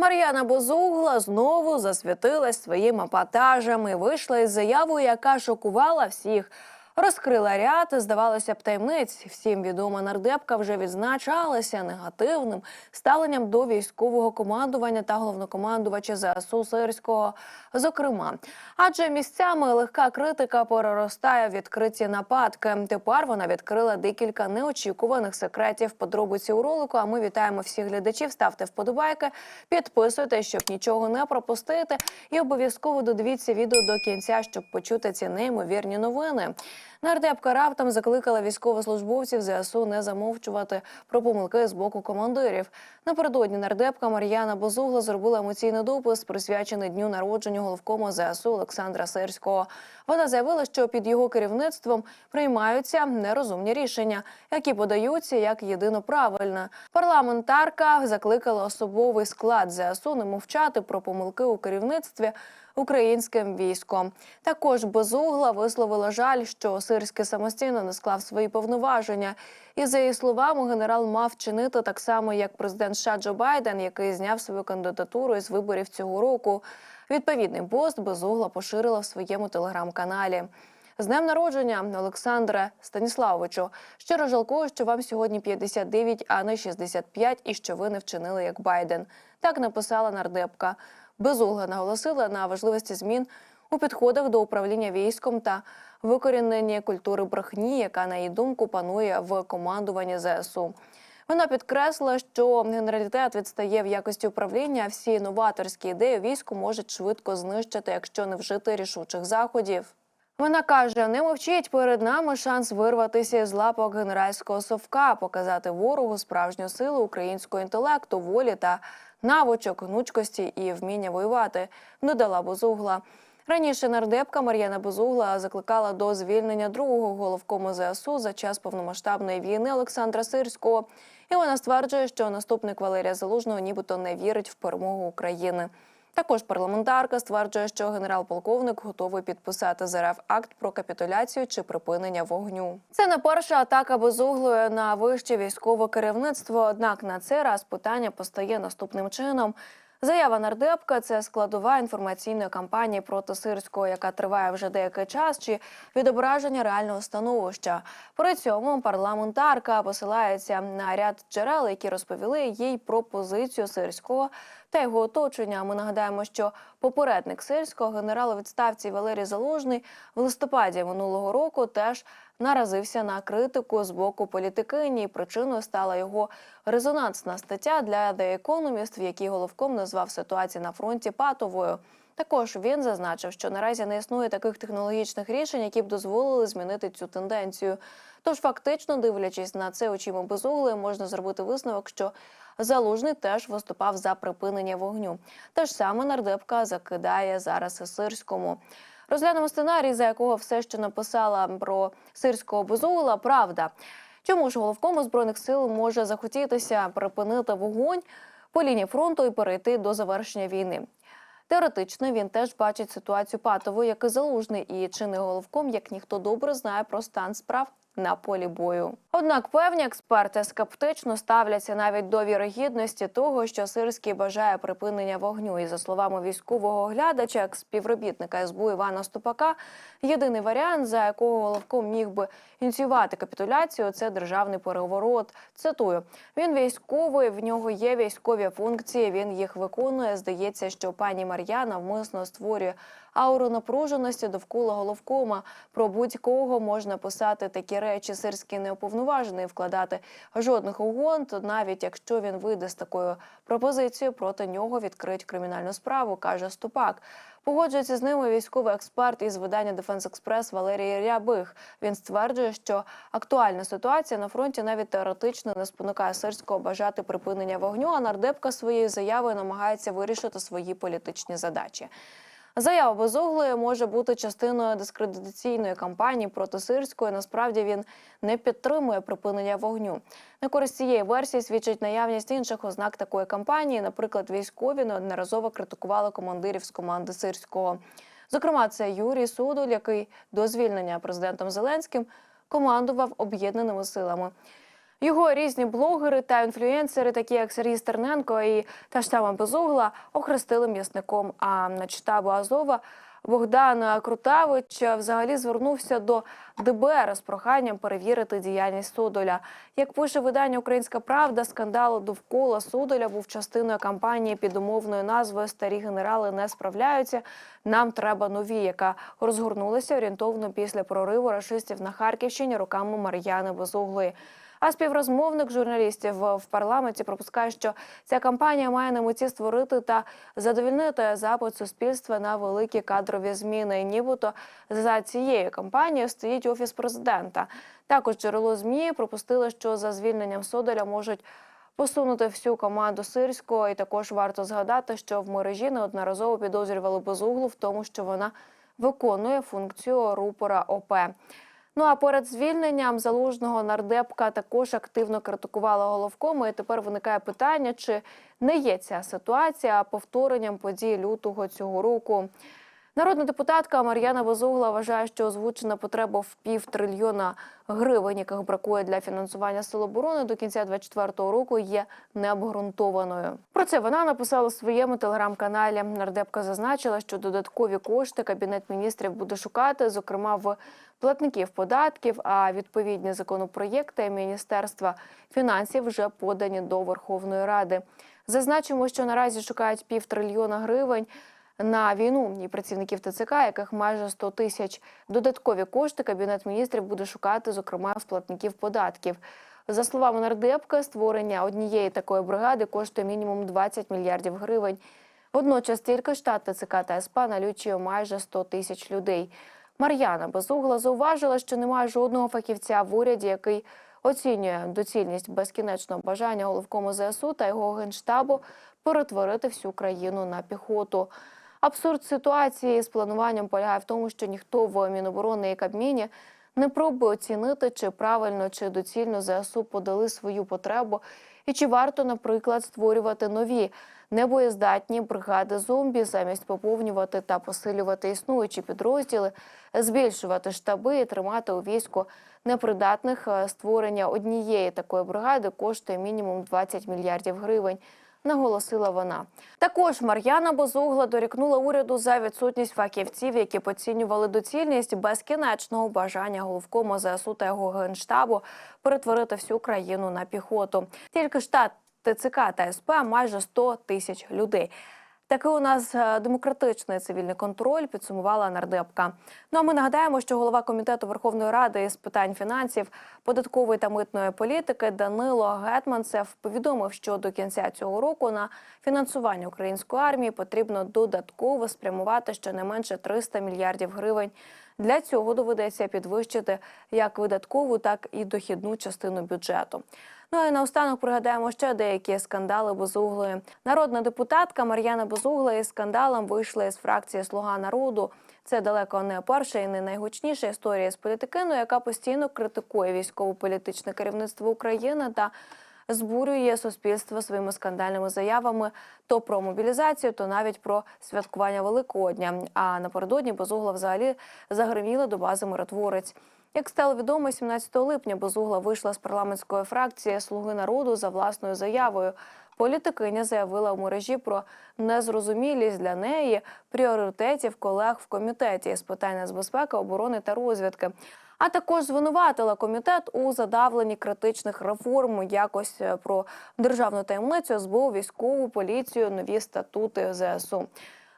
Мар'яна Бозугла знову засвітилась своїми патажами. вийшла із заявою, яка шокувала всіх. Розкрила ряд, здавалося б, таємниць. Всім відома нардепка вже відзначалася негативним ставленням до військового командування та головнокомандувача ЗСУ Сирського, зокрема. Адже місцями легка критика переростає в відкриті нападки. Тепер вона відкрила декілька неочікуваних секретів. Подробиці у ролику. А ми вітаємо всіх глядачів. Ставте вподобайки, підписуйтесь, щоб нічого не пропустити. І обов'язково додивіться відео до кінця, щоб почути ці неймовірні новини. Нардепка раптом закликала військовослужбовців ЗСУ не замовчувати про помилки з боку командирів. Напередодні нардепка Мар'яна Бозугла зробила емоційний допис, присвячений дню народження головкома ЗСУ Олександра Сирського. Вона заявила, що під його керівництвом приймаються нерозумні рішення, які подаються як єдино правильне. Парламентарка закликала особовий склад ЗСУ не мовчати про помилки у керівництві українським військом. Також безугла висловила жаль, що Сирський самостійно не склав свої повноваження. І за її словами, генерал мав чинити так само, як президент США Джо Байден, який зняв свою кандидатуру із виборів цього року. Відповідний пост безугла поширила в своєму телеграм-каналі. З днем народження Олександре Станіславовичу. Щиро жалкую, що вам сьогодні 59, а не 65, і що ви не вчинили як Байден. Так написала нардепка. Безугла наголосила на важливості змін у підходах до управління військом та викорінення культури брехні, яка, на її думку, панує в командуванні ЗСУ. Вона підкреслила, що генералітет відстає в якості управління. а Всі новаторські ідеї війську можуть швидко знищити, якщо не вжити рішучих заходів. Вона каже: не мовчіть перед нами шанс вирватися з лапок генеральського совка, показати ворогу справжню силу українського інтелекту, волі та навичок, гнучкості і вміння воювати. Додала Бозугла. Раніше нардепка Мар'яна Безугла закликала до звільнення другого головкому ЗСУ за час повномасштабної війни Олександра Сирського. І вона стверджує, що наступник Валерія Залужного нібито не вірить в перемогу України. Також парламентарка стверджує, що генерал-полковник готовий підписати з РФ акт про капітуляцію чи припинення вогню. Це не перша атака безуглою на вище військове керівництво. Однак на цей раз питання постає наступним чином. Заява нардепка це складова інформаційної кампанії проти сирського, яка триває вже деякий час, чи відображення реального становища. При цьому парламентарка посилається на ряд джерел, які розповіли їй про позицію сирського та його оточення. Ми нагадаємо, що попередник сирського генерала відставці Валерій Залужний в листопаді минулого року теж наразився на критику з боку політикині. Причиною стала його резонансна стаття для The Economist, в якій головком назвав ситуацію на фронті патовою. Також він зазначив, що наразі не існує таких технологічних рішень, які б дозволили змінити цю тенденцію. Тож, фактично, дивлячись на це очима безугли, можна зробити висновок, що залужний теж виступав за припинення вогню. Те ж саме нардепка закидає зараз і сирському. Розглянемо сценарій, за якого все, що написала про сирського безугла, правда. Чому ж головкому збройних сил може захотітися припинити вогонь по лінії фронту і перейти до завершення війни? Теоретично він теж бачить ситуацію Патову, як і залужний, і чинний головком, як ніхто добре знає про стан справ на полі бою. Однак певні експерти скептично ставляться навіть до вірогідності того, що Сирський бажає припинення вогню. І за словами військового оглядача, співробітника СБУ Івана Ступака, єдиний варіант, за якого головком міг би ініціювати капітуляцію, це державний переворот. Цитую: він військовий, в нього є військові функції. Він їх виконує. Здається, що пані Мар'яна вмисно створює ауру напруженості довкола головкома. Про будь-кого можна писати такі речі. Сирський не уповноважений вкладати жодних угон, то навіть якщо він вийде з такою пропозицією, проти нього відкриють кримінальну справу, каже Ступак. Погоджується з ними військовий експерт із видання Дефенс Експрес Валерій Рябих. Він стверджує, що актуальна ситуація на фронті навіть теоретично не спонукає сирського бажати припинення вогню. А нардепка своєю заявою намагається вирішити свої політичні задачі. Заява безуглої може бути частиною дискредитаційної кампанії проти сирської. Насправді він не підтримує припинення вогню. На користь цієї версії свідчить наявність інших ознак такої кампанії. Наприклад, військові неодноразово критикували командирів з команди сирського. Зокрема, це Юрій Судоль, який до звільнення президентом Зеленським командував об'єднаними силами. Його різні блогери та інфлюенсери, такі як Сергій Стерненко і та ж сама Безугла, охрестили м'ясником. А на штабу Азова Богдан Крутавич взагалі звернувся до ДБР з проханням перевірити діяльність Судоля. Як пише видання Українська Правда, скандал довкола Судоля був частиною кампанії під умовною назвою Старі генерали не справляються. Нам треба нові, яка розгорнулася орієнтовно після прориву рашистів на Харківщині руками Мар'яни Безуглої. А співрозмовник журналістів в парламенті пропускає, що ця кампанія має на меті створити та задовільнити запит суспільства на великі кадрові зміни. Нібито за цією кампанією стоїть офіс президента. Також джерело змі пропустило, що за звільненням Содоля можуть посунути всю команду сирського. І також варто згадати, що в мережі неодноразово підозрювали безуглу в тому, що вона виконує функцію рупора ОП. Ну а перед звільненням залужного нардепка також активно критикувала головкому. І тепер виникає питання, чи не є ця ситуація повторенням подій лютого цього року. Народна депутатка Мар'яна Безугла вважає, що озвучена потреба в пів трильйона гривень, яких бракує для фінансування сил оборони до кінця 2024 року, є необґрунтованою. Про це вона написала у своєму телеграм-каналі. Нардепка зазначила, що додаткові кошти кабінет міністрів буде шукати, зокрема в платників податків. А відповідні законопроєкти Міністерства фінансів вже подані до Верховної Ради. Зазначимо, що наразі шукають пів трильйона гривень на війну і працівників ТЦК, яких майже 100 тисяч. Додаткові кошти кабінет міністрів буде шукати, зокрема з платників податків. За словами нардепки, створення однієї такої бригади коштує мінімум 20 мільярдів гривень. Водночас тільки штат ТЦК та СП налічує майже 100 тисяч людей. Мар'яна Безугла зауважила, що немає жодного фахівця в уряді, який оцінює доцільність безкінечного бажання головкому ЗСУ та його генштабу перетворити всю країну на піхоту. Абсурд ситуації з плануванням полягає в тому, що ніхто в Міноборони і Кабміні не пробує оцінити, чи правильно чи доцільно ЗСУ подали свою потребу, і чи варто, наприклад, створювати нові небоєздатні бригади зомбі, замість поповнювати та посилювати існуючі підрозділи, збільшувати штаби і тримати у війську непридатних Е, створення однієї такої бригади коштує мінімум 20 мільярдів гривень наголосила вона. Також Мар'яна Бозугла дорікнула уряду за відсутність фахівців, які поцінювали доцільність безкінечного бажання головкому ЗСУ та його генштабу перетворити всю країну на піхоту. Тільки штат ТЦК та СП майже 100 тисяч людей. Такий у нас е, демократичний цивільний контроль підсумувала нардепка. Ну а ми нагадаємо, що голова комітету Верховної Ради з питань фінансів, податкової та митної політики Данило Гетманцев повідомив, що до кінця цього року на фінансування української армії потрібно додатково спрямувати щонайменше 300 мільярдів гривень. Для цього доведеться підвищити як видаткову, так і дохідну частину бюджету. Ну і наостанок пригадаємо ще деякі скандали безуглої. Народна депутатка Мар'яна Безугла із скандалом вийшла із фракції Слуга народу. Це далеко не перша і не найгучніша історія з політикиною, яка постійно критикує військово-політичне керівництво України та збурює суспільство своїми скандальними заявами то про мобілізацію, то навіть про святкування Великодня. А напередодні Безугла взагалі загриміла до бази миротворець. Як стало відомо, 17 липня Безугла вийшла з парламентської фракції Слуги народу за власною заявою. Політикиня заявила в мережі про незрозумілість для неї пріоритетів колег в комітеті з питань нацбезпеки, оборони та розвідки. А також звинуватила комітет у задавленні критичних реформ, якось е, про державну таємницю, СБУ, військову поліцію, нові статути ЗСУ.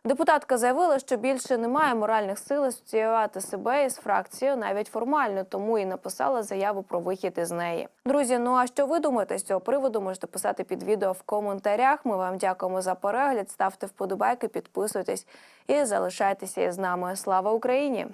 Депутатка заявила, що більше немає моральних сил асоціювати себе із фракцією навіть формально, тому і написала заяву про вихід із неї. Друзі, ну а що ви думаєте з цього приводу? Можете писати під відео в коментарях. Ми вам дякуємо за перегляд. Ставте вподобайки, підписуйтесь і залишайтеся із нами. Слава Україні!